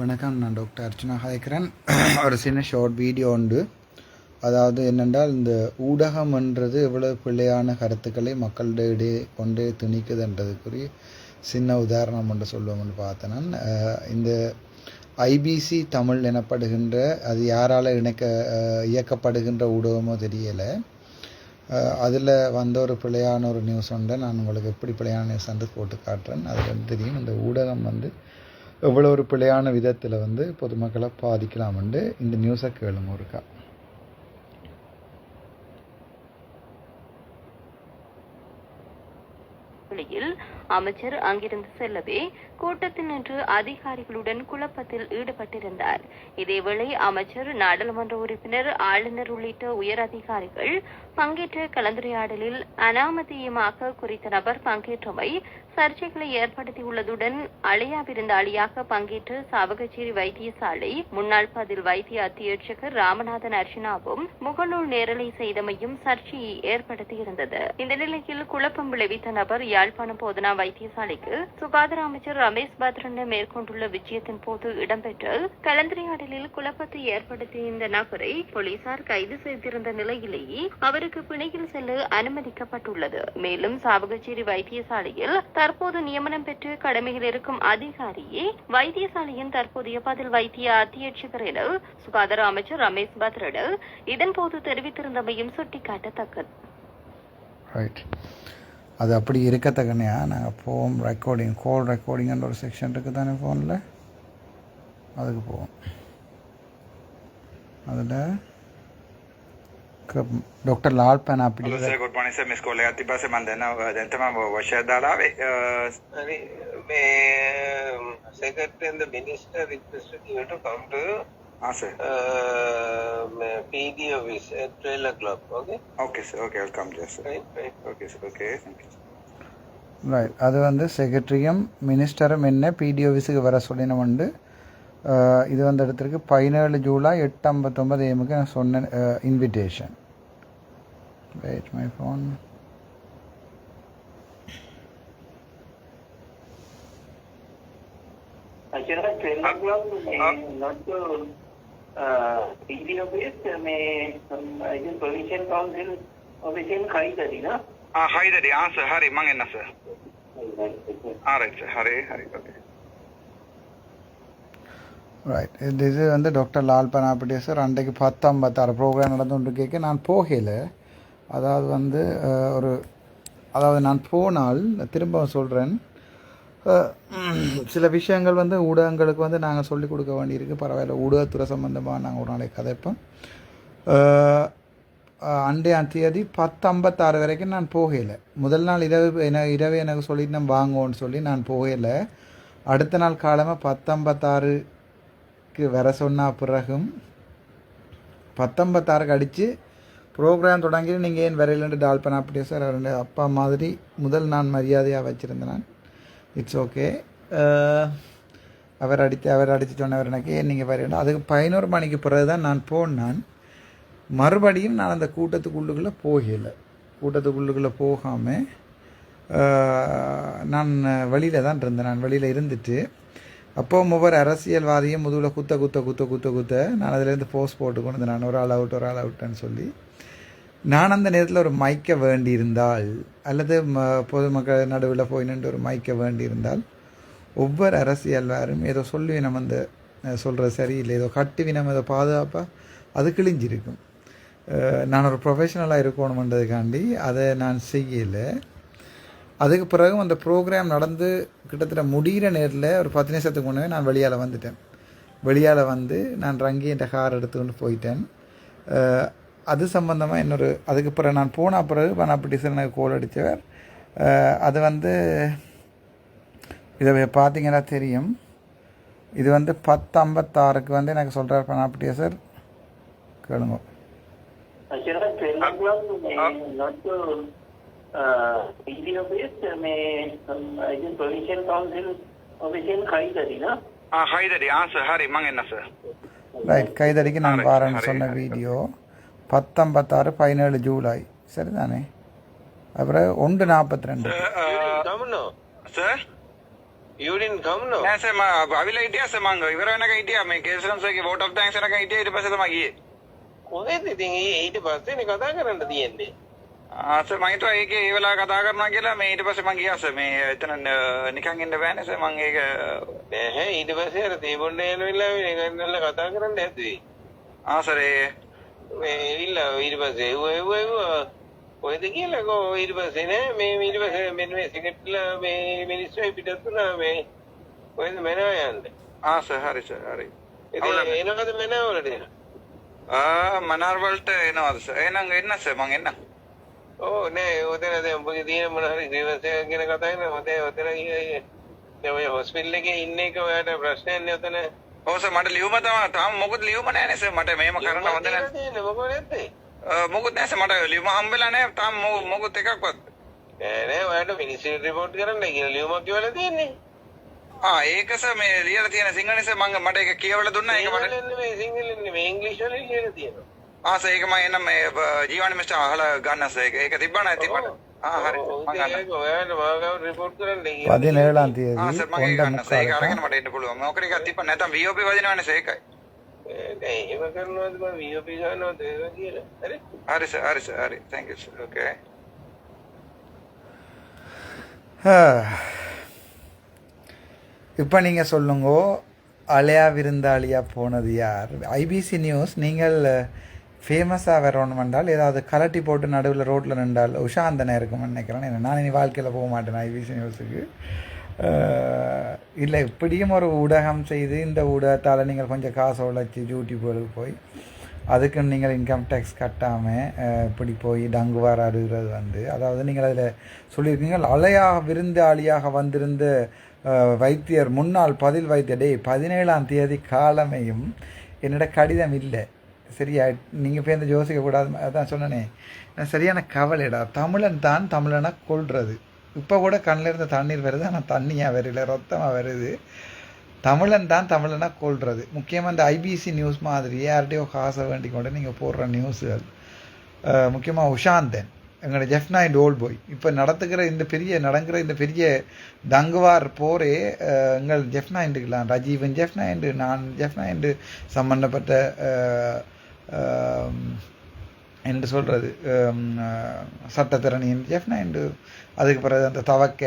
வணக்கம். நான் டாக்டர் அர்ச்சனா ஹாய்க்கிறேன் ஒரு சின்ன ஷார்ட் வீடியோ உண்டு. அதாவது என்னென்றால் இந்த ஊடகம்ன்றது எவ்வளவு பிள்ளையான கருத்துக்களை மக்களிடையே கொண்டு திணிக்குதுன்றதுக்குரிய சின்ன உதாரணம் ஒன்று சொல்லுவோம்னு பார்த்தேன் நான். இந்த ஐபிசி தமிழ் எனப்படுகின்ற அது யாரால் இணைக்க இயக்கப்படுகின்ற ஊடகமோ தெரியலை. அதில் வந்த ஒரு பிழையான ஒரு நியூஸ் உண்டு. நான் உங்களுக்கு எப்படி பிழையான நியூஸ் வந்து போட்டு காட்டுறேன். அது வந்து தெரியும் இந்த ஊடகம் வந்து எவ்வளோ ஒரு பிழையான விதத்தில் வந்து பொதுமக்களை பாதிக்கலாம்ண்டு இந்த நியூஸை கேளுங்க ஒருக்கா நிலையில் அமைச்சர் அங்கிருந்து செல்லவே கூட்டத்தில் நின்று அதிகாரிகளுடன் குழப்பத்தில் ஈடுபட்டிருந்தார். இதேவேளை அமைச்சர் நாடாளுமன்ற உறுப்பினர் ஆளுநர் உள்ளிட்ட உயர் அதிகாரிகள் பங்கேற்ற கலந்துரையாடலில் அனாமதீயமாக குறித்த நபர் பங்கேற்றமை சர்ச்சைகளை ஏற்படுத்தியுள்ளதுடன் அழியா விருந்தாளியாக பங்கேற்று சாவகச்சேரி வைத்தியசாலை முன்னாள் பதில் வைத்திய அத்தியட்சகர் ராமநாதன் அர்ச்சனாவும் முகநூல் நேரலை செய்தமையும் சர்ச்சையை ஏற்படுத்தியிருந்தது. இந்த நிலையில் குழப்பம் விளைவித்த நபர் யாழ்ப்பாணம் போதனா வைத்தியசாலைக்கு சுகாதார அமைச்சர் ரமேஷ் பத்ரன் மேற்கொண்டுள்ள விஜயத்தின் போது இடம்பெற்ற கலந்துரையாடலில் குழப்பத்தை ஏற்படுத்திய இந்த நபரை போலீசார் கைது செய்திருந்த நிலையிலேயே அவருக்கு பிணையில் செல்ல அனுமதிக்கப்பட்டுள்ளது. மேலும் சாவகச்சேரி வைத்தியசாலையில் தற்போது நியமனம் பெற்று கடமையில் இருக்கும் அதிகாரியே வைத்தியசாலையின் தற்போதைய பதில் வைத்திய அத்தியட்சகர் என சுகாதார அமைச்சர் ரமேஷ் பத்ரடு இதன்போது தெரிவித்திருந்தமையும் சுட்டிக்காட்டத்தக்கது. அது அப்படி இருக்கத்தக்கனையா நாங்கள் போவோம் ரெக்கார்டிங் கோல் ரெக்கார்டிங்குன்ற ஒரு செக்ஷன் இருக்குது தானே ஃபோனில் அதுக்கு போவோம் அதில் डॉक्टर लाल पेन आप sir good morning sir miss call आती पास मैं देना देते मैं वर्षा दालावे अरे मैं secretary and the minister requested you to come to हाँ sir PD office at twelve o'clock okay okay sir okay I come just right right okay sir okay thank you right அது வந்து செக்ரட்டரியும் மினிஸ்டரும் என்ன பிடி ஆஃபீஸுக்கு வர சொல்லினோம்ண்டு இது வந்து இடத்திற்கு பதினேழு ஜூலை எட்டு ஐம்பத்தொம்பது ஏமுக்கு நான் சொன்ன invitation wait my phone Actually, train o'clock may ஆ ஹைதடி ஆ சார் ஹரி மாங்க என்ன சார் ஆ right sir Hari Hari okay right இது வந்து டாக்டர் லால் பனாபட்டியா சார் அன்றைக்கு பத்தம்பத்தாறு ப்ரோக்ராம் நடந்து கேட்க நான் போகல. அதாவது வந்து ஒரு அதாவது நான் போனால் திரும்ப சொல்கிறேன் சில விஷயங்கள் வந்து ஊடகங்களுக்கு வந்து நாங்கள் சொல்லிக் கொடுக்க வேண்டியிருக்கு. பரவாயில்ல. ஊடகத்துறை சம்மந்தமாக நாங்கள் ஒரு நாளைக்கு கதைப்போம். அஹ், தேதி பத்து ஐம்பத்தாறு வரைக்கும் நான் போகலை முதல் நாள் இரவு என இரவு எனக்கு சொல்லிட்டு நான் வாங்குவோன்னு சொல்லி நான் போகலை அடுத்த நாள் காலமாக பத்தம்பத்தாறுக்கு வர சொன்ன பிறகும் பத்தம்பத்தாறுக்கு அடித்து ப்ரோக்ராம் தொடங்கி நீங்கள் ஏன் வரையிலன்னு டால் பண்ண அப்படியே சார்? ரெண்டு அப்பா மாதிரி முதல் நான் மரியாதையாக வச்சுருந்தேன் நான். இட்ஸ் ஓகே அவர் அடித்து அவர் அடித்து சொன்னவர் எனக்கு ஏன் நீங்கள் வரையணும்? அதுக்கு பதினோரு மணிக்கு பிறகு தான் நான். போனான் மறுபடியும் நான் அந்த கூட்டத்துக்குள்ளுக்குள்ளே போகலை. கூட்டத்துக்குள்ளுக்குள்ளே போகாமல் நான் வழியில் தான் இருந்தேன். நான் வழியில் இருந்துட்டு அப்போ ஒவ்வொரு அரசியல்வாதியும் முதுகில் குத்த குத்த குத்த குத்த குத்த நான் அதிலேருந்து போஸ்ட் போட்டு கொண்டு நான் ஒரு ஆள் அவுட் ஒரு ஆள் அவுட்டுன்னு சொல்லி. நான் அந்த நேரத்தில் ஒரு மைக்க வேண்டியிருந்தால் அல்லது ம பொதுமக்கள் நடுவில் போய் நின்று ஒரு மைக்க வேண்டியிருந்தால் ஒவ்வொரு அரசியல்வாரும் ஏதோ சொல்லுவினம் அந்த சொல்கிற சரியில்லை. ஏதோ கட்டுவினம் ஏதோ பாதுகாப்பாக அது கிழிஞ்சிருக்கும். நான் ஒரு ப்ரொஃபஷனலாக இருக்கணுமன்றதுக்காண்டி அதை நான் செய்யலை. அதுக்கு பிறகும் அந்த ப்ரோக்ராம் நடந்து கிட்டத்தட்ட முடிகிற நேரில் ஒரு பத்து நிமிஷத்துக்கு முன்னே நான் வெளியால் வந்துட்டேன். வெளியால் வந்து நான் ரங்கி என்ற கார் எடுத்துக்கொண்டு போயிட்டேன். அது சம்மந்தமாக இன்னொரு அதுக்கு பிறகு நான் போன பிறகு பனாப்பட்டி சார் எனக்கு கோல் அடித்தவர். அது வந்து இதை பார்த்தீங்கன்னா தெரியும். இது வந்து பத்து ஐம்பத்தாறுக்கு வந்து எனக்கு சொல்கிறார் பனாப்பட்டியா சார் கேளுங்க. Actually, train o'clock may not to uh, PD office, may um, I think provincial council office in Khaitari, no? ආ හයිදරි ආ සර් හරි මං එන්න සර් ரைட் கைதடிக்கு நான் Alright, பாருன்னு alright, சொன்ன alright. வீடியோ பத்தொம்பத்தாறு பதினேழு ஜூலை சரிதானே அப்புறம் ஒன்று நாற்பத்தி ரெண்டு Come now. Sir You didn't come, no? නෑ සර් මම අවිල හිටියා සර් මං ඉවර වෙනකන් හිටියා මේ කේසරම් සර්ගේ වෝට් ඔෆ් කොහෙද ඉතින් ඒ- ඊට පස්සේනේ කතා කරන්න තියෙන්නේ. ආ සර් මම හිතුවා ඒකේ ඒ වෙලාව කතා කරනවා කියලා. මේ ඊට පස්සේ මං ගියා සර්. මේ එතන නිකන් ඉන්න බෑනේ සර්. මං ඒක නැහැ ඊට පස්සේ අර තේබොණ්ඩ යන වෙලාවේ නිකන් කතා කරන්න හැදුවේ. ආ සර් ඒ මේ ඇවිල්ලා ඊට පස්සේ එව්ව එව්ව එව්ව කොහෙද කියලා? කෝ ඊට පස්සේ නෑ. මේ ඊට පස්සේ මෙන්න මේ සිකට්ලා මේ මිනිස්සු පිටත් වුණා? මේ කොහෙද මැනා යන්නේ. ආ සර් හරි සර් හරි. ඉතින් එනකද මැනා වලට එන. ආ මනාර් වලට එනවාද සර් එහෙනම් එන්න සර් මං එන්නම් ඕ නෑ ඔතන දැන් උඹගේ තියෙන මොන හරි ග්‍රීවන්ස් එකක් ගැන කතා කරනවා මට ඔතන ගියේ දැන් ඔය හොස්පිටල් එකේ ඉන්න එක ඔයාලට ප්‍රශ්නයක් නේ ඔතන ඔව් සර් මට ලියුම තමයි තාම මොකුත් ලියුම නෑනේ සර් මට මේම කරන්න හොඳ නැහැ තියෙන්නේ මොකෝ නැත්තේ මොකුත් නෑ සර් මට ලියුම හම්බෙලා නෑ තාම මොකුත් එකක්වත් නෑ නෑ ඔයාලට මිනිස්සු රිපෝට් කරන්න කියලා ලියුමක් කියවලා තියෙන්නේ ආ ඒක සර් මේ ලියලා තියෙන සිංහලෙන් සර් මම මට ඒක කියවලා දුන්නා ඒක මට සිංහලෙන් නෙමෙයි සිංහලෙන් නෙමෙයි ඉංග්‍රීසි වලින් ලියලා තියෙනවා ආ සර් ඒක මම එනම් මේ ජීවන මිස්ටර් අහලා ගන්න සර් ඒක ඒක තිබ්බා නේද තිබ්බා ආ හරි මම ගන්න ඔයාලට මම රිපෝට් කරන්න ඉන්නේ වදින වෙලාන් තියෙදි ආ සර් මම ගන්න සර් ඒක අරගෙන මට එන්න පුළුවන් මොකද ඒක තිබ්බා නැත්නම් VOP වදිනවනේ සර් ඒකයි නෑ එහෙම කරනවාද මම VOP ගන්නවද ඒක කියලා හරි හරි සර් හරි සර් හරි thank you sir. Okay. හා இப்போ நீங்கள் சொல்லுங்க அலையா விருந்தாளியாக போனது யார்? ஐபிசி நியூஸ் நீங்கள் ஃபேமஸாக வரணும் என்றால் ஏதாவது கலட்டி போட்டு நடுவில் ரோட்டில் நின்றால் உஷாந்தனை இருக்கும்னு நினைக்கிறேன். நான் இனி வாழ்க்கையில் போக மாட்டேன் ஐபிசி நியூஸுக்கு இல்லை இப்படியும் ஒரு ஊடகம் செய்து இந்த ஊடகத்தால் நீங்கள் கொஞ்சம் காசை உழைச்சி யூடியூப்களுக்கு போய் அதுக்கு நீங்கள் இன்கம் டேக்ஸ் கட்டாமல் இப்படி போய் டங்குவார் அடுகிறது வந்து அதாவது நீங்கள் அதில் சொல்லியிருக்கீங்க அலையாக விருந்தாளியாக வந்திருந்த வைத்தியர் முன்னாள் பதில் வைத்தியர் டேய் பதினேழாம் தேதி காலமையும் என்னோட கடிதம் இல்லை. சரியா? நீங்கள் போய் இந்த யோசிக்க கூடாது அதான் சொன்னனே. நான் சரியான கவலைடா. தமிழன் தான் தமிழனை கொள்வது இப்போ கூட கண்ணில் இருந்த தண்ணீர் வருது ஆனால் தண்ணியாக வரல ரத்தமாக வருது. தமிழன் தான் தமிழனாக கொள்வது முக்கியமாக இந்த ஐபிசி நியூஸ் மாதிரி யார்கிட்டயோ காசை வேண்டி கொண்டு நீங்கள் போடுற நியூஸுகள் முக்கியமாக உஷாந்தன். எங்களோட ஜெஃப்னாயிண்ட் ஓல்ட் பாய் இப்போ நடத்துகிற இந்த பெரிய நடங்கிற இந்த பெரிய தங்குவார் போரே எங்கள் ஜெஃப்னா ஜெஃப்னாயிண்டுக்கலாம் ரஜீவன் ஜெஃப்னாயிண்டு நான் ஜெஃப்னாயிண்டு சம்பந்தப்பட்ட என்று சொல்கிறது சட்டத்திறனியின் ஜெஃப்னாயிண்டு அதுக்கு பிறகு அந்த தவக்க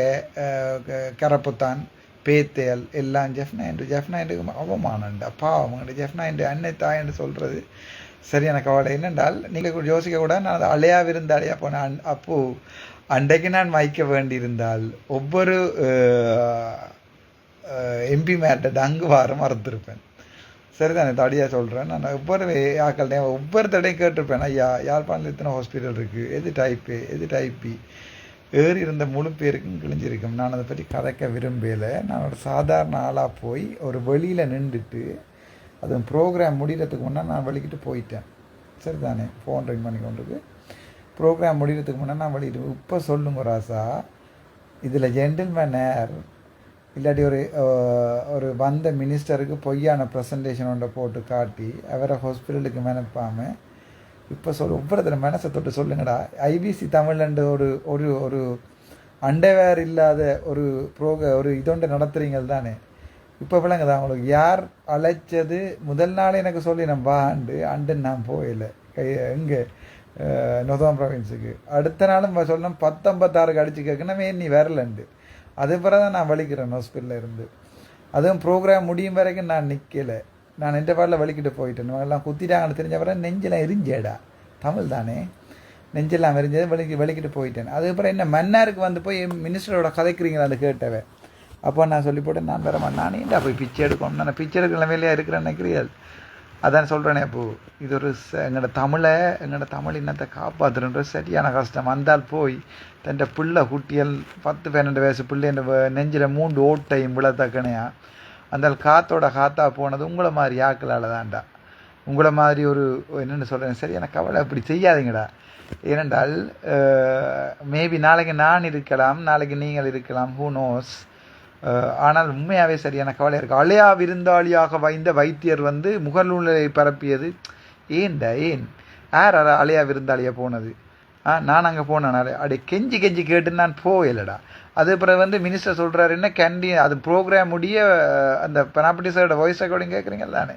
க- கரப்புத்தான் பேத்தேல் எல்லாம் ஜெஃப்னாயிண்டு அப்பா அவமானண்டா பாவம். ஜெஃப்னாயிண்டு அன்னை தாயன்னு சொல்கிறது சரியான கவலை என்னென்றால் நீங்கள் யோசிக்க கூட நான் அது அலையா போனேன் அப்போ அன்றைக்கு நான் வைக்க வேண்டியிருந்தால் ஒவ்வொரு எம்பி மேட்ட அங்கு வாரம் மறந்துருப்பேன். சரிதானே தடியாக சொல்கிறேன் நான் ஒவ்வொரு ஆக்கள்டையும் ஒவ்வொரு தடையும் கேட்டிருப்பேன். ஐயா யாழ்ப்பாணத்தில் இத்தனை ஹாஸ்பிட்டல் இருக்குது எது டைப்பு எது டைப்பி ஏறி இருந்த முழு பேருக்கும் கிழிஞ்சிருக்கும். நான் அதை பற்றி கதைக்க விரும்பலை. நான் ஒரு சாதாரண ஆளாக போய் ஒரு வெளியில் நின்றுட்டு அது ப்ரோக்ராம் முடிகிறதுக்கு முன்னே நான் வெளிக்கிட்டு போயிட்டேன். சரி தானே ஃபோன் ரிங் பண்ணி கொண்டிருக்கு ப்ரோக்ராம் முடிகிறதுக்கு முன்னே நான் வெளியிட்டு இப்போ சொல்லுங்க ராசா. இதில் ஜென்டில்மேன் ஏர் இல்லாட்டி ஒரு ஒரு வந்த மினிஸ்டருக்கு பொய்யான ப்ரெசன்டேஷன் ஒன்றை போட்டு காட்டி அவரை ஹாஸ்பிட்டலுக்கு மெனப்பாமல் இப்போ சொல் ஒவ்வொருத்தர் மனசை தொட்டு சொல்லுங்கடா. ஐபிசி தமிழ்ன்ற ஒரு ஒரு ஒரு அண்டவேர் இல்லாத ஒரு ப்ரோக ஒரு இதொண்டு நடத்துகிறீங்கள் தானே இப்போ விளங்குதா அவங்களுக்கு யார் அழைச்சது? முதல் நாள் எனக்கு சொல்லி நான் வாண்டு அண்டு. நான் போயில கை எங்கே? நொதாம் ப்ரொவின்ஸுக்கு அடுத்த நாளும் சொல்லணும் பத்தொம்பத்தாறுக்கு அடிச்சு கேட்கணுமே நீ வரலண்டு அது பிறகு தான் நான் வலிக்கிறேன் ஹாஸ்பிட்டலில் இருந்து. அதுவும் ப்ரோக்ராம் முடியும் வரைக்கும் நான் நிற்கலை நான் எந்த பாடல வலிக்கிட்டு போயிட்டேன். இவங்க எல்லாம் குத்திட்டாங்கன்னு தெரிஞ்ச பிறகு நெஞ்செல்லாம் எரிஞ்சேடா. தமிழ் தானே? நெஞ்செல்லாம் எரிஞ்சது வலிக்கு வலிக்கிட்டு போயிட்டேன். அதுக்கப்புறம் என்ன மன்னாருக்கு வந்து போய் மினிஸ்டரோட கதைக்கிறீங்களான்னு கேட்டவன்? அப்போ நான் சொல்லி போட்டேன் நான் வேற நானே ஏன்டா போய் பிச்சை எடுக்கணும் நான் பிச்சை எடுக்கிற நிலையிலே இருக்கிறேன்னு நினைக்கிறீர்கள். அதான் சொல்கிறேனே இப்போ இது ஒரு ச- எங்களோட தமிழை எங்களோட தமிழ் இனத்தை காப்பாற்றுன்ற சரியான கஷ்டம். வந்தால் போய் தன் பிள்ளை குட்டியல் பத்து பன்னெண்டு வயசு பிள்ளை நெஞ்சில் மூன்று ஓட்டையும் விழத்தக்கனையா அந்த காத்தோட காத்தா போனது உங்களை மாதிரி ஆக்களால் தான்டா. உங்களை மாதிரி ஒரு என்னென்னு சொல்கிறேன் சரியான கவலை அப்படி செய்யாதீங்கடா. ஏனென்றால் மேபி நாளைக்கு நான் இருக்கலாம் நாளைக்கு நீங்கள் இருக்கலாம் ஹூ நோஸ் ஆனால் உண்மையாகவே சரியான கவலை இருக்குது அலையா விருந்தாளியாக வைந்த வைத்தியர் வந்து முகநூலை பரப்பியது. ஏன்டா ஏன்? யார் அற- அலையா விருந்தாளியாக போனது? ஆ நான் அங்கே போனேன். அடே கெஞ்சி கெஞ்சி கேட்டு நான் போகலடா. அது பிறகு வந்து மினிஸ்டர் சொல்கிறாரு என்ன கேண்டீன் அது ப்ரோக்ராம் முடிய அந்த பெனாபிட்டிஸோட வாய்ஸ் ரெக்கார்டிங் கேட்குறீங்கல்ல தானே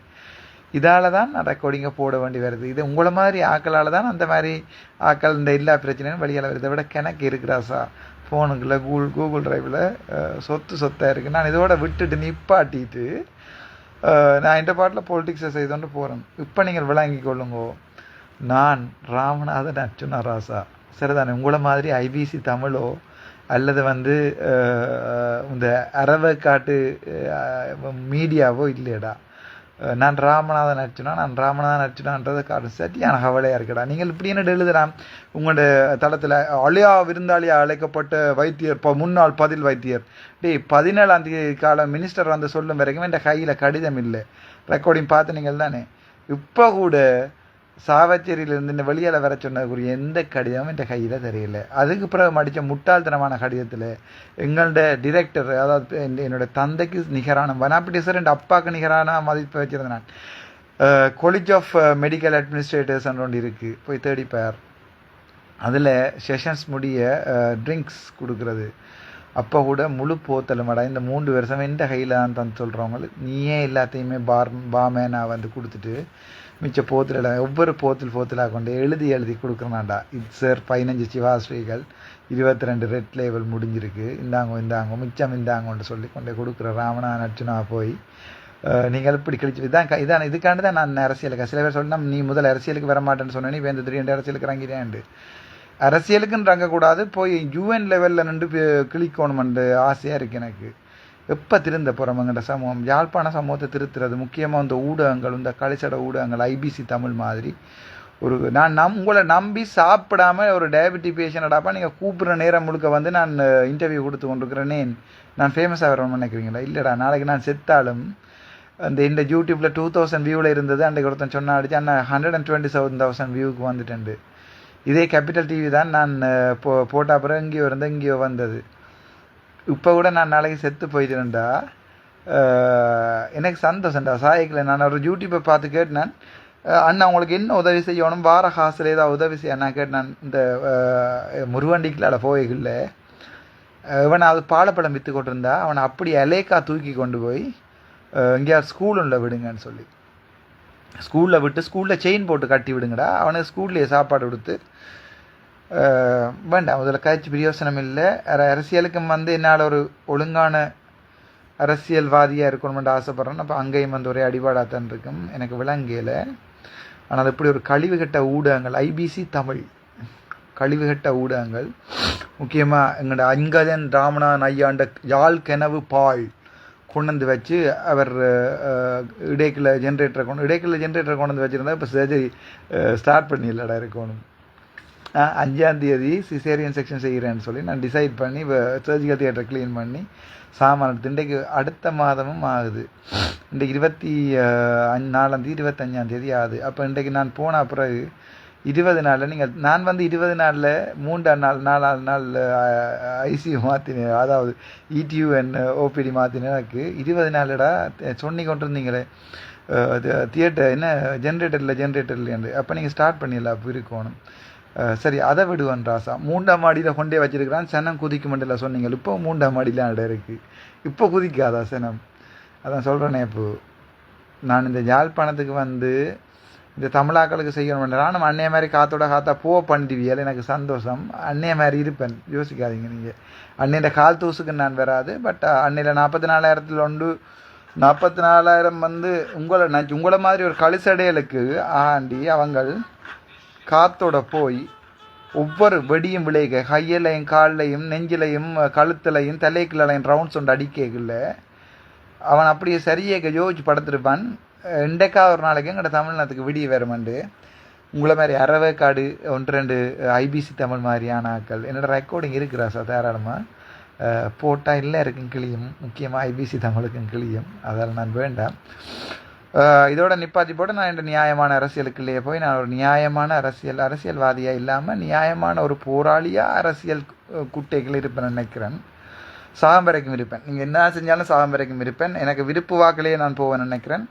இதால் தான் நான் ரெக்கார்டிங்கை போட வேண்டி வருது. இது உங்களை மாதிரி ஆக்களால் தான் அந்த மாதிரி ஆக்கள் இந்த எல்லா பிரச்சனையும் வழியால் வருதை. விட கிணக்கு இருக்கிறாசா ஃபோனுக்குள்ளே கூகுள் கூகுள் ட்ரைவில் சொத்து சொத்தாக இருக்குது நான் இதோட விட்டுட்டு நிப்பாட்டிட்டு நான் இந்த பாட்டில் பொலிட்டிக்ஸை செய்தோண்டு போகிறேன் இப்போ நீங்கள் விளங்கி கொள்ளுங்கோ. நான் ராமநாதன் அர்ச்சுனா ராசா சரிதானே? உங்களை மாதிரி ஐபிசி தமிழோ அல்லது வந்து இந்த இந்த அரவக்காட்டு மீடியாவோ இல்லையடா. நான் ராமநாதன் அர்ச்சுனா நான் ராமநாதன் அர்ச்சுனான்றது காரணம் சரியான கவலையாக இருக்கடா. நீங்கள் இப்படி என்ன எழுதலாம் உங்களோட தளத்தில் அழியா விருந்தாளியாக அழைக்கப்பட்ட வைத்தியர் இப்போ முன்னாள் பதில் வைத்தியர். டேய் பதினேழாம் தேதி காலம் மினிஸ்டர் வந்து சொல்லும் வரைக்கும் என் கையில் கடிதம் இல்லை. ரெக்கார்டிங் பார்த்து நீங்கள் தானே இப்போ கூட சாவச்சேரியிலிருந்து இந்த வெளியால் வர சொன்னதுக்குரிய எந்த கடிதமும் என் கையில் தெரியல. அதுக்கு பிறகு மடித்த முட்டாள்தனமான கடிதத்தில் எங்களோட டிரெக்டர் அதாவது என் என்னோட தந்தைக்கு நிகரான வனாபிட்டிசர் என் அப்பாவுக்கு நிகரான மதிப்பு வச்சிருந்தேன் நான். காலேஜ் ஆஃப் மெடிக்கல் அட்மினிஸ்ட்ரேட்டர்ஸ் ஒன்று இருக்குது போய் தேடிப்பார் அதில் செஷன்ஸ் முடிய ட்ரிங்க்ஸ் கொடுக்குறது. அப்போ கூட முழு போத்தலுமடா இந்த மூன்று வருஷம் எந்த கையில் தான் தந்து சொல்கிறவங்களுக்கு நீயே எல்லாத்தையுமே பார் பாமேனா வந்து கொடுத்துட்டு மிச்ச போத்தில் ஒவ்வொரு போத்தில் போத்திலாக கொண்டு எழுதி எழுதி கொடுக்குறனாண்டா. இது சார் பதினஞ்சு சிவாஸ்ரீகள் இருபத்தி ரெண்டு ரெட் லேவல் முடிஞ்சிருக்கு. இந்தாங்கோ இந்தாங்கோ மிச்சம் இந்தாங்கன்னு சொல்லி கொண்டு கொடுக்குற ராமனா நச்சுனா போய் நீங்கள் இப்படி கழிச்சு இதான் இதான் இதுக்காண்டு தான் நான் அரசியலுக்கு சில பேர் சொன்னால் நீ முதல் அரசியலுக்கு வர மாட்டேன்னு சொன்னேன் நீ வேந்த திடீர்னு அரசியலுக்கு இறங்கிறேன்ண்டு அரசியலுக்குன்னு இறங்கக்கூடாது போய் யூஎன் லெவலில் நின்று பி- ஆசையாக இருக்கு எனக்கு. எப்போ திருந்த போகிறவங்கன்ற சமூகம் யாழ்ப்பாண சமூகத்தை திருத்துறது முக்கியமாக இந்த ஊடகங்கள் இந்த கலிசட ஊடகங்கள் ஐபிசி தமிழ் மாதிரி. ஒரு நான் நம் உங்களை நம்பி சாப்பிடாம ஒரு டயபெட்டி பேஷண்டடாப்பா நீங்கள் கூப்பிட்ற நேரம் முழுக்க வந்து நான் இன்டர்வியூ கொடுத்து கொண்டிருக்கிறேனே நான் ஃபேமஸாக வரணும்னு நினைக்கிறீங்களா? இல்லைடா நாளைக்கு நான் செத்தாலும் அந்த இந்த யூடியூப்பில் டூ தௌசண்ட் வியூவில் இருந்தது அன்றைக்கு ஒருத்தன் சொன்னா அடிச்சு அண்ணா hundred and twenty seven thousand வியூக்கு வந்துட்டேன். இதே கேபிட்டல் டிவி தான் நான் போ போட்ட பிறகு இங்கேயோ இருந்தேன் இங்கேயோ வந்தது. இப்போ கூட நான் நாளைக்கு செத்து போயிட்டேன்டா எனக்கு சந்தோஷம்டா. சாயக்கில் நான் ஒரு யூடியூப்பை பார்த்து கேட்டேன். அண்ணா உங்களுக்கு என்ன உதவி செய்யணும்? வார காசில் ஏதாவது உதவி செய்ய நான் கேட்டேன். இந்த அஹ், முருவண்டிக்கலாட போய்களில் இவன் அது பாலப்பழம் விற்று கொண்டிருந்தா அவனை அப்படி அலேக்கா தூக்கி கொண்டு போய் அஹ், எங்கேயாவது ஸ்கூலில் விடுங்கன்னு சொல்லி. ஸ்கூலில் விட்டு ஸ்கூலில் செயின் போட்டு கட்டி விடுங்கடா. அவனுக்கு ஸ்கூல்லேயே சாப்பாடு கொடுத்து வேண்டாம் முதல்ல காய்ச்சி பிரயோசனம் இல்லை. அரசியலுக்கும் வந்து என்னால் ஒரு ஒழுங்கான அரசியல்வாதியாக இருக்கணும்னு ஆசைப்பட்றேன். அப்போ அங்கேயும் வந்து ஒரே அடிபாடாத்தான் இருக்கும். எனக்கு விளங்கல. ஆனால் இப்படி ஒரு கழிவுகட்ட ஊடகங்கள் ஐபிசி தமிழ் கழிவுகட்ட ஊடகங்கள். முக்கியமாக எங்களோட அங்கதன் ராமநாதன் ஐயாண்ட யாழ் கனவு பால் கொண்டு வந்து வச்சு அவர் இடைக்கில் ஜென்ரேட்டரை கொண்டு இடைக்கில் ஜென்ரேட்டரை கொண்டு வந்து வச்சுருந்தா இப்போ சர்ஜரி ஸ்டார்ட் பண்ணிடலடா இருக்கணும். அஞ்சாந்தேதி சிசேரியன் செக்ஷன் செய்கிறேன்னு சொல்லி நான் டிசைட் பண்ணி சர்ஜிக்கல் தியேட்டரை க்ளீன் பண்ணி சாமான் இன்றைக்கு அடுத்த மாதமும் ஆகுது. இன்றைக்கு இருபத்தி நாலாந்தேதி அஞ்சு ஆகுது. அப்போ இன்றைக்கு நான் போன பிறகு இருபது நாளில் நீங்கள் நான் வந்து இருபது நாளில் மூன்றாம் நாள் நாலாவது நாள் ஐசியூ மாற்றினேன் அதாவது இடியூஎன் ஓபிடி மாற்றினேன் எனக்கு இருபது நாளடா சொன்னி கொண்டு இருந்தீங்களே தியேட்டர் என்ன ஜென்ரேட்டரில் ஜென்ரேட்டர்லேருந்து அப்போ நீங்கள் ஸ்டார்ட் பண்ணிடலாம் அப்போ இருக்கணும். சரி அதை விடுவான் ராசா. மூண்டாம் மாடியில் கொண்டே வச்சிருக்கிறான். சனம் குதிக்க மண்டல சொன்னீங்க. இப்போ மூண்டாம் மாடியில் இடம் இருக்குது இப்போ குதிக்காதா சனம்? அதான் சொல்கிறேனே இப்போ. நான் இந்த யாழ்ப்பாணத்துக்கு வந்து இந்த தமிழாக்களுக்கு செய்யணும் நம்ம அன்னைய மாதிரி காத்தோட காத்தா போ பண்ணிடுவியல் எனக்கு சந்தோஷம். அன்னைய மாதிரி இருப்பேன். யோசிக்காதீங்க நீங்கள் அன்னையோட கால் தூசுக்கு நான் வராது பட் அன்னையில் நாற்பத்தி நாலாயிரத்தில் ஒன்று நாற்பத்தி நாலாயிரம் வந்து உங்களை நான் உங்களை மாதிரி ஒரு கழுசடையலுக்கு ஆண்டி அவங்கள் காத்தோட போய் ஒவ்வொரு வெடியும் விளைக கையிலையும் கால்லையும் நெஞ்சிலையும் கழுத்துலையும் தலைக்குள்ளையும் ரவுண்ட்ஸ் ஒன்று அடிக்கல அவன் அப்படியே சரியாக யோசிச்சு படுத்துருப்பான். இண்டக்கா ஒரு நாளைக்கு எங்கள்ட தமிழ்நாட்டுக்கு விடிய வருமண்டு உங்களை மாதிரி அறவேக்காடு ஒன்று ரெண்டு ஐபிசி தமிழ் மாதிரியான ஆக்கள் என்னோட ரெக்கார்டிங் இருக்கிறா சார் தாராளமாக போட்டால் இல்லை இருக்கும் கிளியும் முக்கியமாக ஐபிசி தமிழுக்கும் கிளியும். அதால் நான் வேண்டாம். இதோட நிப்பாத்தி போட்டு நான் என் நியாயமான அரசியலுக்குள்ளேயே போய் நான் ஒரு நியாயமான அரசியல் அரசியல்வாதியாக இல்லாமல் நியாயமான ஒரு போராளியாக அரசியல் குட்டைகள் இருப்பேன் நினைக்கிறேன். சாகம்பரைக்கும் இருப்பேன் நீங்கள் என்ன செஞ்சாலும் சாகம்பரைக்கும் இருப்பேன் எனக்கு விருப்பு வாக்கிலேயே நான் போவேன் நினைக்கிறேன்.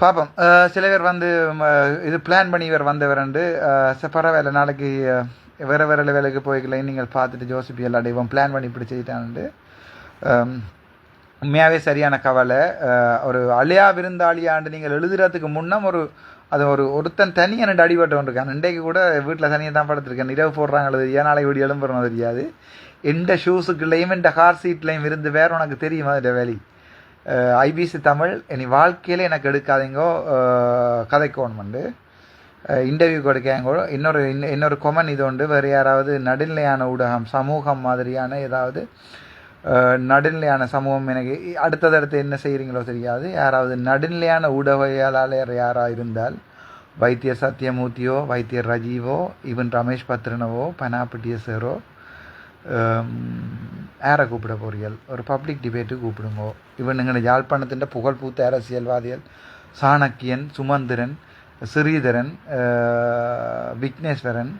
பார்ப்போம் சில பேர் வந்து இது பிளான் பண்ணி இவர் வந்தவரண்டு பரவாயில்ல நாளைக்கு வேறு வேறு லெவலுக்கு போய்க்கலைன்னு நீங்கள் பார்த்துட்டு ஜோசிபி எல்லா இவன் பிளான் பண்ணி இப்படி செய்யிட்டான்ட்டு உண்மையாகவே சரியான கவலை. ஒரு அழியா விருந்தாளியாண்டு நீங்கள் எழுதுறதுக்கு முன்னம் ஒரு அது ஒரு ஒருத்தன் தனியாக எனக்கு அடிபட்டு இருக்கான் இன்றைக்கு கூட வீட்டில் தனியாக தான் படுத்திருக்கேன். இரவு போடுறாங்களோ தெரியாது நாளைக்கு வீடு எழும்புறோம் தெரியாது. எந்த ஷூஸுக்குள்ளேயும் இந்த கார் சீட்லேயும் இருந்து வேறு உனக்கு தெரியுமா இந்த வேலி? ஐபிசி தமிழ் இனி வாழ்க்கையில் எனக்கு எடுக்காதீங்கோ. அஹ், கதைக்கோணுமெண்டு இன்டர்வியூ கொடுக்காங்க இன்னொரு இன்னொரு கொமன் இது உண்டு. வேறு யாராவது நடுநிலையான ஊடகம் சமூகம் மாதிரியான ஏதாவது நடுநிலையான சமூகம் எனக்கு அடுத்ததடுத்து என்ன செய்கிறீங்களோ தெரியாது. யாராவது நடுநிலையான ஊடகவியலாளர் யாராக இருந்தால் வைத்தியர் சத்யமூர்த்தியோ வைத்தியர் ரஜீவோ இவன் ரமேஷ் பத்ரனவோ பனாபட்டிய சேரோ யாரை கூப்பிட போறீர்கள்? ஒரு பப்ளிக் டிபேட்டு கூப்பிடுங்கோ. இவன் எங்களை யாழ்ப்பாணத்தின் புகழ்பூத்த அரசியல்வாதிகள் சாணக்கியன் சுமந்திரன் ஸ்ரீதரன் விக்னேஸ்வரன்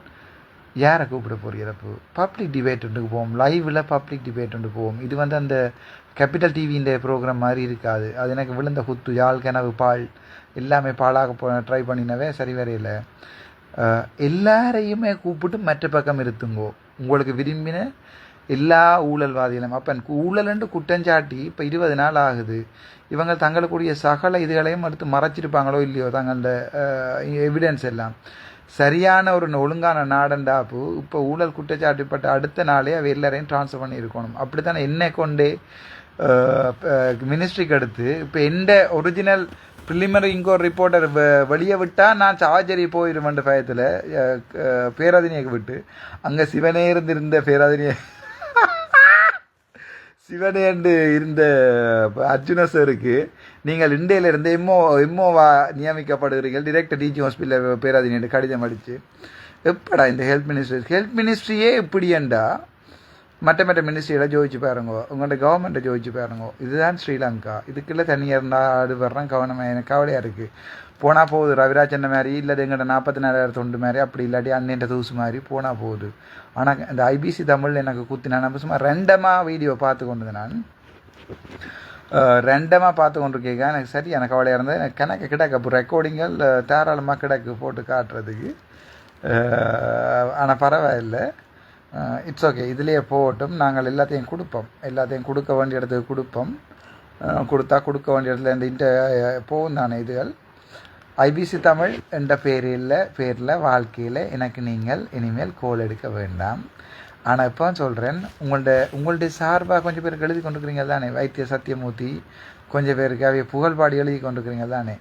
யாரை கூப்பிட போறீங்க? அப்போ பப்ளிக் டிபேட் ஒன்று போவோம். லைவில் பப்ளிக் டிபேட் ஒன்று போவோம். இது வந்து அந்த கேபிட்டல் டிவியின் ப்ரோக்ராம் மாதிரி இருக்காது. அது எனக்கு விழுந்த குத்து யாழ் கனவு பால் எல்லாமே பாலாக போ ட்ரை பண்ணினவே சரி வரையில் எல்லாரையுமே கூப்பிட்டு மற்ற பக்கம் இருத்துங்கோ. உங்களுக்கு விரும்பின எல்லா ஊழல்வாதிகளும் அப்போ ஊழல்ன்ட்டு குற்றஞ்சாட்டி இப்போ இருபது நாள் ஆகுது. இவங்க தங்களுக்குரிய சகல இதுகளையும் எடுத்து மறைச்சிருப்பாங்களோ இல்லையோ தங்களோட எவிடன்ஸ் எல்லாம். சரியான ஒரு ஒழுங்கான நாடண்டாப்பு இப்போ ஊழல் குற்றச்சாட்டுப்பட்ட அடுத்த நாளே அவ எல்லாரையும் ட்ரான்ஸ்ஃபர் பண்ணியிருக்கணும். அப்படி தானே என்னை கொண்டே மினிஸ்ட்ரிக்கு அடுத்து இப்போ எந்த ஒரிஜினல் ப்ரிலிமினரி இங்கே ஒரு ரிப்போர்ட்டர் வெளியே விட்டால் நான் சார்ஜரி போயிடுவேன் பயத்தில் பேராதினியை விட்டு அங்கே சிவனே இருந்திருந்த பேராதினியை சிவனேண்டு இருந்த அர்ஜுன சருக்கு நீங்கள் இந்தியில இருந்து இம்மோவா நியமிக்கப்படுகிறீர்கள். டிரெக்டர் டிஜி ஹாஸ்பிட்டலில் பேராதினிட்டு கடிதம் அடித்து எப்படா இந்த ஹெல்த் மினிஸ்ட்ரி ஹெல்த் மினிஸ்ட்ரியே இப்படியண்டா மற்ற மற்ற மினிஸ்ட்ரியில் ஜோதிச்சு பாருங்க உங்கள்ட்ட கவர்மெண்ட்டை ஜோதிச்சு பாருங்க இதுதான் ஸ்ரீலங்கா இதுக்குள்ளே தனியார் நாடு வர்றேன் கவனமாக எனக்கு கவலையாக இருக்குது போனால் போகுது ரவிராஜ் அண்ணன் மாதிரி இல்லை எங்கள்கிட்ட நாற்பத்தி நாலாயிரம் தொண்டு மாதிரி அப்படி இல்லாட்டி அண்ணன் தூசு மாதிரி போனால் போகுது ஆனால் இந்த ஐபிசி தமிழ் எனக்கு குத்தினா நம்ம சும்மா ரெண்டமாக வீடியோ பார்த்து கொண்டது நான் ரெண்டமாக பார்த்து கொண்டிருக்கேங்க எனக்கு சரி எனக்கு கவலையாக இருந்தது எனக்கு கணக்கு கிடக்கு அப்போ ரெக்கார்டிங்கள் தாராளமாக கிடக்கு போட்டு காட்டுறதுக்கு ஆனால் பரவாயில்லை இட்ஸ் ஓகே இதுலேயே போகட்டும். நாங்கள் எல்லாத்தையும் கொடுப்போம். எல்லாத்தையும் கொடுக்க வேண்டிய இடத்துக்கு கொடுப்போம். கொடுத்தா கொடுக்க வேண்டிய இடத்துல இந்த இன்ட போகும் தானே இதுகள். ஐபிசி தமிழ் என்ற பேரில் பேரில் வாழ்க்கையில் எனக்கு நீங்கள் இனிமேல் கோல் எடுக்க வேண்டாம். ஆனால் இப்போ சொல்கிறேன் உங்கள்ட உங்களுடைய சார்பாக கொஞ்சம் பேருக்கு எழுதி கொண்டுருக்கிறீங்க தானே. வைத்திய சத்தியமூர்த்தி கொஞ்சம் பேருக்கு அவைய புகழ்பாடி எழுதி கொண்டிருக்கிறீங்க தானே.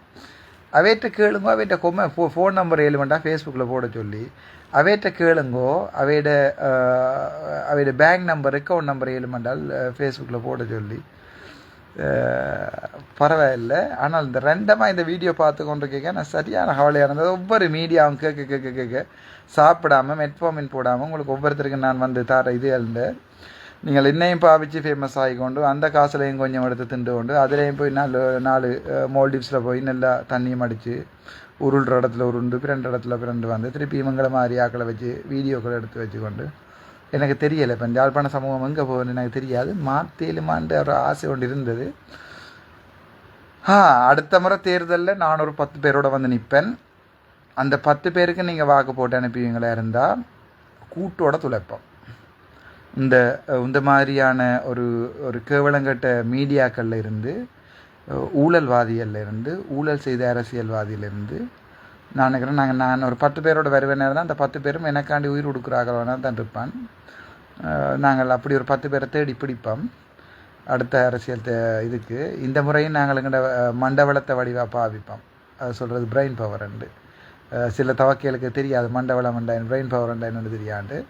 அவையிட்ட கேளுங்கோ அவையிட்ட கொம்ம ஃபோ ஃபோன் நம்பர் எழுவண்டா ஃபேஸ்புக்கில் போட சொல்லி அவையிட்ட கேளுங்கோ அவையோட அவையோட பேங்க் நம்பர் அக்கௌண்ட் நம்பர் எழுமண்டால் ஃபேஸ்புக்கில் போட சொல்லி பரவாயில்லை. ஆனால் இந்த ரெண்டமாக இந்த வீடியோ பார்த்து கொண்டு கேட்க நான் சரியான கவலையாக இருந்தது ஒவ்வொரு மீடியாவும் கேட்க கேட்க கேட்க சாப்பிடாம மெட்ஃபார்மின் போடாமல் உங்களுக்கு ஒவ்வொருத்தருக்கும் நான் வந்து தார இது இருந்தேன் நீங்கள் இன்னையும் பாவிச்சு ஃபேமஸ் ஆகிக்கொண்டு அந்த காசுலையும் கொஞ்சம் எடுத்து திண்டு கொண்டு அதுலேயும் போய் நாலு நாலு மோல்டிவ்ஸில் போய் நல்லா தண்ணியும் அடித்து உருள்ற இடத்துல உருண்டு பிறண்ட இடத்துல பிறண்டு வந்து திருப்பி இவங்கள மாதிரி ஆக்களை வச்சு வீடியோக்களை எடுத்து வச்சுக்கொண்டு எனக்கு தெரியலை. இப்போ யாழ்ப்பாண சமூகம் எங்கே போகணும்னு எனக்கு தெரியாது. மாத்தேலுமான்ற ஒரு ஆசை ஒன்று இருந்தது. ஆ அடுத்த முறை தேர்தலில் நான் ஒரு பத்து பேரோட வந்து நிற்பேன் அந்த பத்து பேருக்கு நீங்கள் வாக்கு போட்டு அனுப்புவீங்களா இருந்தால் கூட்டோட துளைப்போம் இந்த இந்த மாதிரியான ஒரு ஒரு கேவலங்கட்ட மீடியாக்கள்ல இருந்து ஊழல்வாதிகள்ல இருந்து ஊழல் செய்த அரசியல்வாதியிலிருந்து நான் நினைக்கிறேன் நாங்கள் நான் ஒரு பத்து பேரோட வருவேன் தான் அந்த பத்து பேரும் எனக்காண்டி உயிர் கொடுக்குறாங்களா தான் இருப்பான். நாங்கள் அப்படி ஒரு பத்து பேரை தேடி பிடிப்போம். அடுத்த அரசியல் தே- இதுக்கு. இந்த முறையும் நாங்கள் எங்கள்ட மண்டவளத்தை வடிவாக பாவிப்போம். அது சொல்கிறது பிரெயின் பவர் உண்டு சில தவக்கைகளுக்கு தெரியாது மண்டவளம் உண்டாயின் பிரெயின் பவர் உண்டாயின்னு தெரியாது.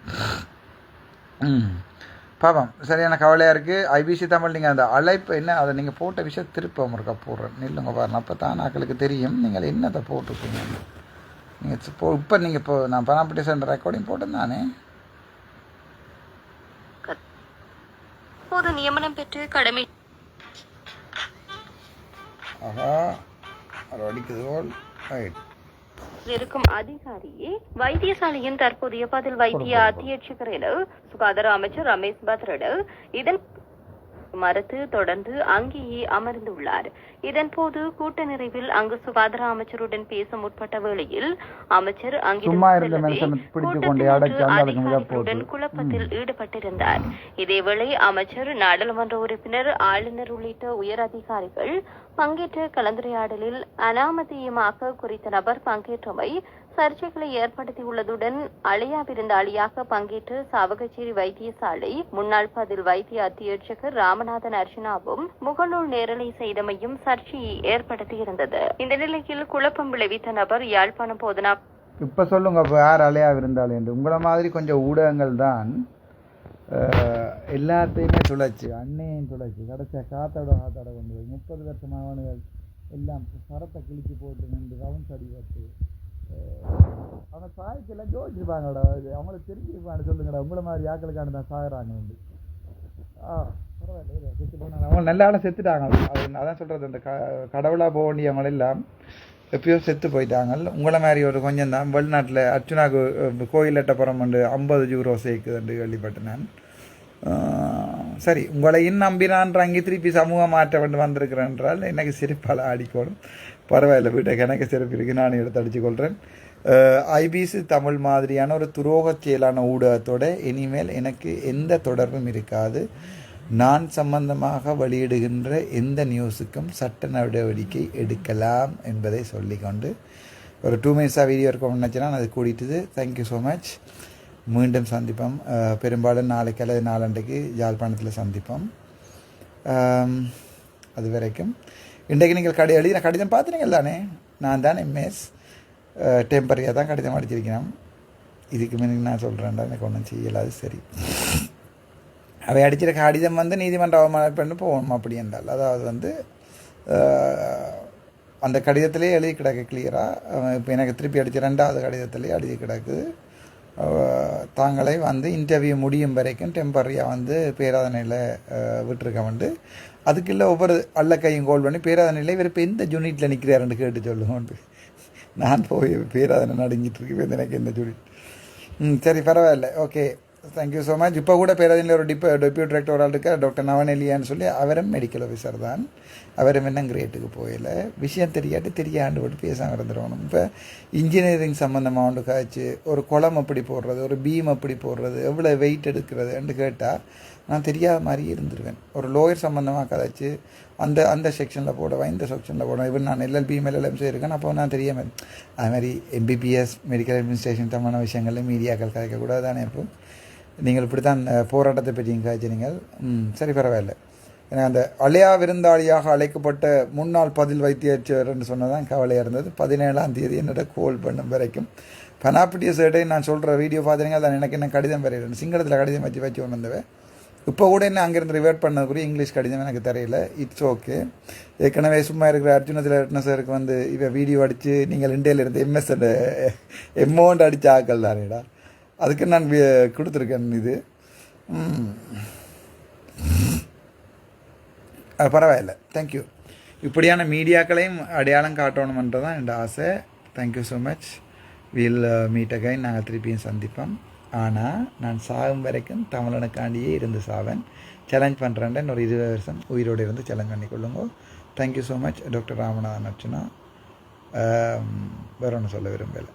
பாவம் சரியான கவலையாக இருக்குது ஐபிசி தமிழ் நீங்கள் அந்த அழைப்பு என்ன அதை நீங்கள் போட்ட விஷயம் திருப்ப முருக்கா போடுறேன். நில்லுங்க பாருங்க. அப்போ தான் ஆக்களுக்கு தெரியும். நீங்கள் என்னத்தை போட்டிருக்கீங்க? நீங்கள் இப்போ இப்போ நீங்கள் இப்போ நான் பணாப்பட்டி ரெக்கார்டிங் போட்டேன் தானே? பொது நியமனம் பெற்று கடமை. ஆஹா அடிக்குது ரைட் இருக்கும் அதிகாரியே வைத்தியசாலையின் தற்போதைய பதில் வைத்திய அத்தியட்சகர் என சுகாதார அமைச்சர் ரமேஷ் பத்ரட இதன் மறுத்து தொடர்ந்து அங்கேயே அமர்ந்துள்ளார். இதன்போது கூட்ட நிறைவில் அங்கு சுகாதார அமைச்சருடன் பேச முற்பட்ட வேளையில் அமைச்சர் அங்கிருந்து. குழப்பத்தில் ஈடுபட்டிருந்தார். இதேவேளை அமைச்சர் நாடாளுமன்ற உறுப்பினர் ஆளுநர் உள்ளிட்ட உயர் அதிகாரிகள் பங்கேற்ற கலந்துரையாடலில் அனாமதீயமாக குறித்த நபர் பங்கேற்றமை சர்ச்சைகளை ஏற்படுத்தியுள்ளதுடன் அழியா விருந்தாளியாக பங்கேற்ற சாவகச்சேரி வைத்தியசாலை முன்னாள் பதில் வைத்திய அத்தியட்சகர் ராமநாதன் அர்ச்சனாவும் முகநூல் நேரலை செய்தமையும் சர்ச்சையை ஏற்படுத்தியிருந்தது. இந்த நிலையில் குழப்பம் விளைவித்த நபர் யாழ்ப்பாணம் போதனா இப்போ சொல்லுங்க இப்போ யார் அலையா இருந்தாலும் என்று? உங்களை மாதிரி கொஞ்சம் ஊடகங்கள் தான் எல்லாத்தையுமே துளைச்சு அன்னையும் துளைச்சு கடைசியா காத்தோட காத்தோட கொண்டு போய் முப்பது வருஷம் அவனுகள் எல்லாம் சரத்தை கிழிச்சு போட்டு நின்று ரவுண்ட்ஸ் அடிபட்டு அஹ், அவங்க சாய்க்கெல்லாம் ஜோதிச்சிருப்பாங்கடா இது. அவங்களுக்கு தெரிஞ்சிருப்பாங்க சொல்லுங்கடா. உங்களை மாதிரி ஆக்களுக்கான தான் சாகுறாங்க வந்து. ஆ பரவாயில்ல செத்து போனாங்க அவங்க நல்ல ஆளை செத்துட்டாங்க. அது அதான் சொல்கிறது அந்த க கடவுளாக போக வேண்டியவங்க எல்லாம் எப்பயோ செத்து போயிட்டாங்க. உங்களை மாதிரி ஒரு கொஞ்சம் தான். வெளிநாட்டில் அர்ச்சுனாக்கு கோயில் எட்டப்புறம் வந்து ஐம்பது ஜூரோ சேர்க்குதுன்னு கேள்விப்பட்டேன் நான் சரி உங்களையும் நம்பினான்றாங்க திருப்பி சமூக மாற்ற வேண்டு வந்திருக்கிறேன் என்றால் எனக்கு சிரிப்பால் ஆடிக்கோடும் பரவாயில்ல வீட்டை எனக்கு சிறப்பு இருக்குது நான் எடுத்து அடிச்சுக்கொள்கிறேன் ஐபிசி தமிழ் மாதிரியான ஒரு துரோகச் செயலான ஊடகத்தோட இனிமேல் எனக்கு எந்த தொடர்பும் இருக்காது. நான் சம்பந்தமாக வெளியிடுகின்ற எந்த நியூஸுக்கும் சட்ட நடவடிக்கை எடுக்கலாம் என்பதை சொல்லிக்கொண்டு ஒரு டூ மினிட்ஸாக வீடியோ இருக்கணும்னு நினச்சினா அது கூட்டிட்டுது தேங்க்யூ ஸோ மச் மீண்டும் சந்திப்போம். பெரும்பாலும் நாளைக்கு அல்லது நாளண்டைக்கு யாழ்ப்பாணத்தில் சந்திப்போம். அது வரைக்கும் இன்றைக்கு நீங்கள் கடை எழுதின கடிதம் பார்த்துனீங்க தானே? நான் தான் எம்எஸ் டெம்பரரியாக தான் கடிதம் அடிச்சிருக்கிறேன். இதுக்கு முன்னாடி நான் சொல்கிறேன்டா எனக்கு ஒன்றும் செய்யலாது சரி. அவை அடிச்சிருக்க கடிதம் வந்து நீதிமன்ற அவமானப்பட்டு போகணும் அப்படி என்றால். அதாவது வந்து அந்த கடிதத்திலே எழுதி கிடக்கு கிளியராக இப்போ எனக்கு திருப்பி அடித்த ரெண்டாவது கடிதத்திலே எழுதி கிடக்குது தாங்களே வந்து இன்டர்வியூ முடியும் வரைக்கும் டெம்பரரியாக வந்து பேராதனையில் விட்டுருக்க வந்து அதுக்குள்ள ஒவ்வொரு அல்ல கையும் கோல் பண்ணி பேராதனையில் இவர் இப்போ எந்த ஜூனிட்டில் நிற்கிறாருன்னு கேட்டு சொல்லுவோன்ட்டு நான் போய் பேராதனை நடுங்கிட்டு இருக்கு எனக்கு எந்த ஜூனிட் ம் சரி பரவாயில்ல. ஓகே தேங்க்யூ ஸோ மச் இப்போ கூட பேராதனையில் ஒரு டிப்ப டெப்யூட் டிரெக்டர் ஒரு ஆள் இருக்கார் டாக்டர் நவனெலியான்னு சொல்லி அவரும் மெடிக்கல் ஆஃபீஸர் தான். அவரும் என்ன கிரேட்டுக்கு போயில விஷயம் தெரியாட்டு தெரியாண்டு போட்டு பேசாமல் இருந்துடணும் இப்போ இன்ஜினியரிங் சம்மந்தமாக ஒன்று காய்ச்சி ஒரு குளம் எப்படி போடுறது ஒரு பீம் எப்படி போடுறது எவ்வளோ வெயிட் எடுக்கிறதுன்னு கேட்டால் நான் தெரியாத மாதிரி இருந்துருவேன். ஒரு லோயர் சம்மந்தமாக கதைச்சு அந்த அந்த செக்ஷனில் போடுவேன் இந்த செக்ஷனில் போடுவேன் இவன் நான் எல்எல்பி எல்எல்எம் செய்யிருக்கேன் அப்போ நான் தெரியாமல் அது மாதிரி எம்பிபிஎஸ் மெடிக்கல் அட்மினிஸ்ட்ரேஷன் சம்மந்த விஷயங்களில் மீடியாக்கள் கதைக்கக்கூடாது தானே இப்போ நீங்கள் இப்படி தான் போராட்டத்தை பற்றியும் காய்ச்சினீங்கள் ம் சரி பரவாயில்ல. எனக்கு அந்த அலையா விருந்தாளியாக அழைக்கப்பட்ட முன்னாள் பதில் வைத்தியர்னு சொன்னதான் கவலையாக இருந்தது. பதினேழாம் தேதி என்னோட கோல் பண்ணும் வரைக்கும். பனாப்பிட்டிய சேட்டை நான் சொல்கிற வீடியோ பார்த்தீங்கன்னா அதை எனக்கு என்ன கடிதம் வரையிறேன். சிங்களத்தில் கடிதம் வச்சு வச்சு ஒன்று வந்தவன். இப்போ கூட என்ன அங்கேருந்து ரிவர்ட் பண்ணக்கூடிய இங்கிலீஷ் கடிதம் எனக்கு தெரியல. இட்ஸ் ஓகே ஏற்கனவே சும்மா இருக்கிற அர்ஜுனத்தில் ரெட்ன சாருக்கு வந்து இப்போ வீடியோ அடித்து நீங்கள் இண்டியில் இருந்து எம்எஸ் எமௌண்ட் அடித்த ஆக்கள் தானேடா அதுக்கு நான் வி- கொடுத்துருக்கேன் இது. பரவாயில்ல. தேங்க்யூ இப்படியான மீடியாக்களையும் அடையாளம் காட்டணுமன்றது தான் என்னோட ஆசை. Thank you so much will meet again நாங்கள் திருப்பியும் சந்திப்போம். ஆனால் நான் சாகும் வரைக்கும் தமிழனுக்காண்டியே இருந்து சாவேன். சேலஞ்ச் பண்ணுறேன் ஒரு இருபது வருஷம் உயிரோடு இருந்து சேலஞ்ச் பண்ணிக்கொள்ளுங்க thank you so much doctor Ramanathan Archana. வேற ஒன்று சொல்ல விரும்பலை.